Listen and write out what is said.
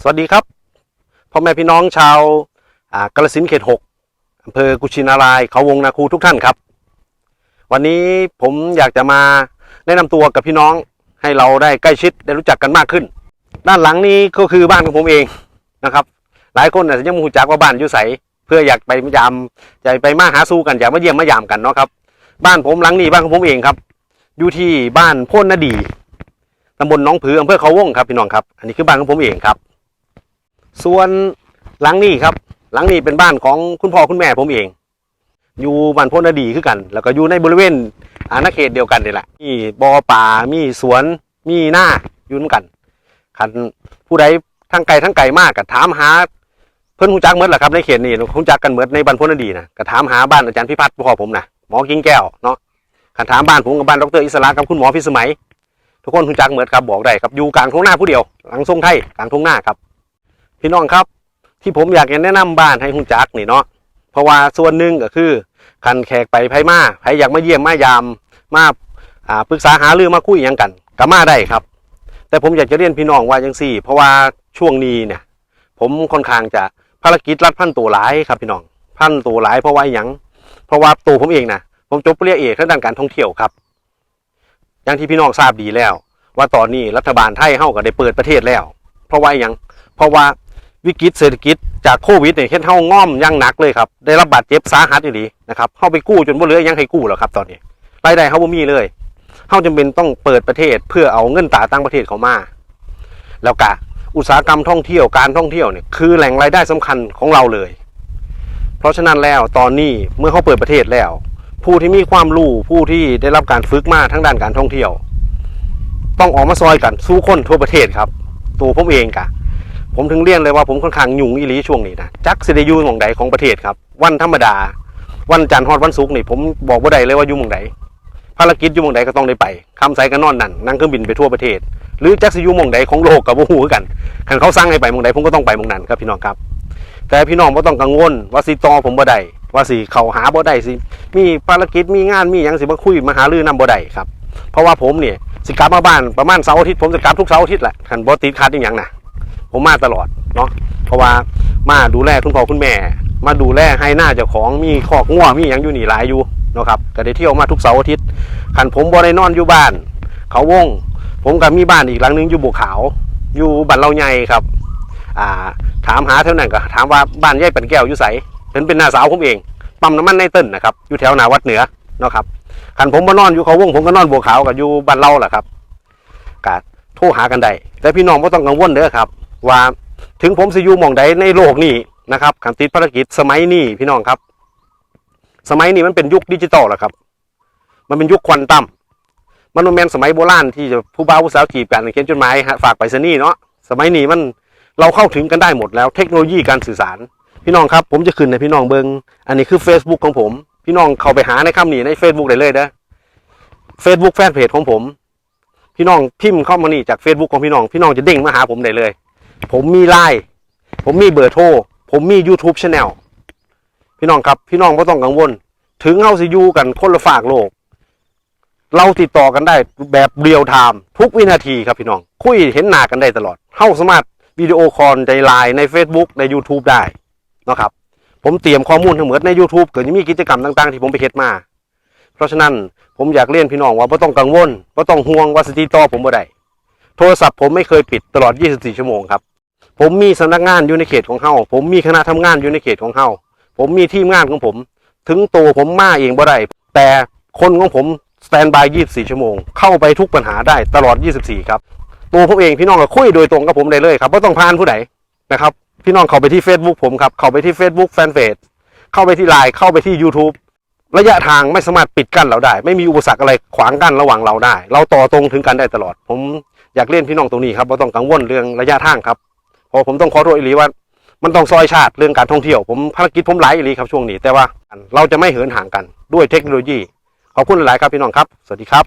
สวัสดีครับพ่อแม่พี่น้องชาวอ่ากาลสินเขตหกอำเภอกุชินารายเขาวงนาคูทุกท่านครับ วันนี้ผมอยากจะมาแนะนำตัวกับพี่น้องให้เราได้ใกล้ชิดได้รู้จักกันมากขึ้น ด้านหลังนี้ก็คือบ้านของผมเองนะครับ หลายคนอาจจะยังไม่รู้จักว่าบ้านอยู่ไสเพื่ออยากไปยามอยากไปมาหาสู้กันอยากมาเยี่ยมมายามกันเนาะครับ บ้านผมหลังนี้บ้านของผมเองครับ อยู่ที่บ้านโพนนาดีตำบลน้องผืออำเภอเขาวงครับพี่น้องครับ อันนี้คือบ้านของผมเองครับ ส่วนหลังนี้ครับ หลังนี้เป็นบ้านของคุณพ่อคุณแม่ผมเอง อยู่บ้านโพ้นดีคือกัน แล้วก็อยู่ในบริเวณอาณาเขตเดียวกันนี่แหละมีบ่อป่ามีสวนมีหน้าอยู่ด้วยกันคันผู้ใดทั้งไกลทั้งไกลมากก็ถามหาเพิ่อนหูจักเมดแหละครับในเขตนี้หูจักกันเมดในบ้านโพ้นดีนะก็ถามหาบ้านอาจารย์พิพัฒน์พ่อผมนะหมอกิ้งแก้วเนาะคันถามบ้านผมกับบ้านดรอิสระกับคุณหมอพิสมัย ทุกคนหูจักเมดครับบอกได้ครับอยู่กลางทุ่งหน้าผู้เดียวหลังทรงไทยกลางทุ่งหน้าครับ พี่น้องครับ ที่ผมอยากจะแนะนำบ้านให้หูจักนี่เนาะเพราะว่าส่วนหนึ่งก็คือคันแขกไปไผมาไผอยากมาเยี่ยมมายามมาปรึกษาหารือมาคุยหยังกันก็มาได้ครับ แต่ผมอยากจะเรียนพี่น้องว่าจังซี่ เพราะว่าช่วงนี้เนี่ย ผมค่อนข้างจะภารกิจรัดพันตัวหลายครับพี่น้องพันตัวหลายเพราะว่าหยังเพราะว่าตัวผมเองนะผมจบปริญญาเอกทางด้านการท่องเที่ยวครับ อย่างที่พี่น้องทราบดีแล้ว ว่าตอนนี้รัฐบาลไทยเฮาก็ได้เปิดประเทศแล้ว เพราะว่าหยังเพราะว่า วิกฤตเศรษฐกิจจากโควิดเนี่ยเฮ็ดเฮาง่อมอยังหนักเลยครับ ได้รับบาดเจ็บสาหัสอยู่ดีนะครับเฮาไปกู้จนบ่เหลือยังให้กู้แล้วครับตอนนี้รายได้เฮาบ่มีเลยเฮาจำเป็นต้องเปิดประเทศเพื่อเอาเงินตาต่างประเทศเขามา แล้วก็อุตสาหกรรมท่องเที่ยวการท่องเที่ยวเนี่ยคือแหล่งรายได้สำคัญของเราเลย เพราะฉะนั้นแล้วตอนนี้เมื่อเขาเปิดประเทศแล้ว ผู้ที่มีความรู้ผู้ที่ได้รับการฝึกมาทั้งด้านการท่องเที่ยว ต้องออกมาซอยกันสู้คนทั่วประเทศครับ ตัวผมเองกะ ผมถึงเรียนเลยว่าผมค่อนข้างยุ่งอีหลีช่วงนี้นะจักสิได้อยู่หม่องใดของประเทศครับ วันธรรมดา วันจันทร์ฮอดวันศุกร์นี่ผมบอกว่าใดเลยว่าอยู่หม่องใดภารกิจอยู่หม่องใดก็ต้องได้ไปคำใส่ก็นอนนั่นนั่งเครื่องบินไปทั่วประเทศ หรือจักสิอยู่หม่องใดของโลกกับบ่ฮู้คือกันคันเขาสั่งให้ไปหม่องใดผมก็ต้องไปหม่องนั้นครับพี่น้องครับ แต่พี่น้องบ่ต้องกังวลว่าสิต่อผมบ่ได้ว่าสิเข้าหาบ่ได้สิมีภารกิจมีงานมีหยังสิมาคุยมาหารือนํบ่ได้ครับ เพราะว่าผมเนี่ยสิกลับมาบ้านประมาณเสาร์อาทิตย์ผมจะกลับทุกเสาร์อาทิตย์แหละคันบ่ติดขัดอีหยังนะ ผมมาตลอดเนาะเพราะว่ามาดูแลคุณพ่อคุณแม่ มาดูแลให้หน้าเจ้าของมีคอกงัวมีหยังอยู่นี่หลายอยู่เนาะครับก็ได้เที่ยวมาทุกเสาร์อาทิตย์คันผมบ่ได้นอนอยู่บ้าน เขาวง ผมก็มีบ้านอีกหลังนึงอยู่บุกขาว อยู่บ้านเราใหญ่ครับ อ่า ถามหาเท่านั้นก็ถามว่าบ้านยายเป็นแก้วอยู่ไสเป็นเป็นน้าสาวผมเองปั๊มน้ำมันในเต้นนะครับอยู่แถวหนาวัดเหนือเนาะครับคันผมมานอนอยู่เขาวงผมก็นอนบัวขาวกับอยู่บ้านเราแหละครับก็โทรหากันได้แต่พี่น้องไม่ต้องกังวลเด้อครับ ว่าถึงผมสิอยู่หมองใดในโลกนี้นะครับขันติดภารกิจสมัยนี้พี่น้องครับ สมัยนี้มันเป็นยุคดิจิตอลแล้วครับ มันเป็นยุคควอนตัมมันบ่แมนสมัยโบราณที่จะผู้บ่าวผู้สาวจีบกันเขียนจดหมายฝากไปสนีย์เนาะสมัยนี้มันเราเข้าถึงกันได้หมดแล้ว เทคโนโลยีการสื่อสาร พี่น้องครับ ผมจะขึ้นในพี่น้องเบิงอันนี้คือ Facebook ของผม พี่น้องเข้าไปหาในคำนี้ใน Facebook ได้เลยเด้อ Facebook แฟนเพจของผม พี่น้องพิมพ์เข้ามานี่จาก Facebook ของพี่น้อง พี่น้องจะเด้งมาหาผมได้เลย ผมมีไลน์ผมมีเบอร์โทร ผมมี YouTube Channel พี่น้องครับ พี่น้องไม่ต้องกังวล ถึงเฮาสิอยู่กันคนละฝากโลก เราติดต่อกันได้แบบเรียลไทม์ทุกวินาทีครับพี่น้อง คุยเห็นหน้ากันได้ตลอดเฮาสามารถวิดีโอคอลในไลน์ใน Facebook ใน YouTube ได้นะครับ ผมเตรียมข้อมูลทั้งหมดใน YouTube เกิดจะมีกิจกรรมต่าง ๆ ที่ผมไปเฮ็ดมา เพราะฉะนั้นผมอยากเรียนพี่น้องว่าไม่ต้องกังวลไม่ต้องห่วงว่าสติต่อผมบ่ได้โทรศัพท์ผมไม่เคยปิดตลอด 24 ชั่วโมงครับ ผมมีสำนักงานอยู่ในเขตของเฮาผมมีคณะทำงานอยู่ในเขตของเฮาผมมีทีมงานของผม ถึงตัวผมมาเองบ่ได้แต่คนของผมสแตนบาย 24 ชั่วโมง เข้าไปทุกปัญหาได้ตลอด 24 ครับ ตัวผมเองพี่น้องก็คุยโดยตรงกับผมได้เลยครับไม่ต้องผ่านผู้ใดนะครับ พี่น้องเข้าไปที่ Facebook ผมครับ เข้าไปที่ Facebook แฟนเพจเข้าไปที่ไลน์เข้าไปที่ YouTube ระยะทางไม่สามารถปิดกั้นเราได้ ไม่มีอุปสรรคอะไรขวางกั้นระหว่างเราได้ เราต่อตรงถึงกันได้ตลอด ผมอยากเล่นพี่น้องตรงนี้ครับไม่ต้องกังวลเรื่องระยะทางครับ พอผมต้องขอโทษอีหลีว่า มันต้องซอยชาติเรื่องการท่องเที่ยว ผมภารกิจผมหลายอีหลีครับช่วงนี้ แต่ว่าเราจะไม่เหินห่างกันด้วยเทคโนโลยี ขอบคุณหลายครับพี่น้องครับ สวัสดีครับ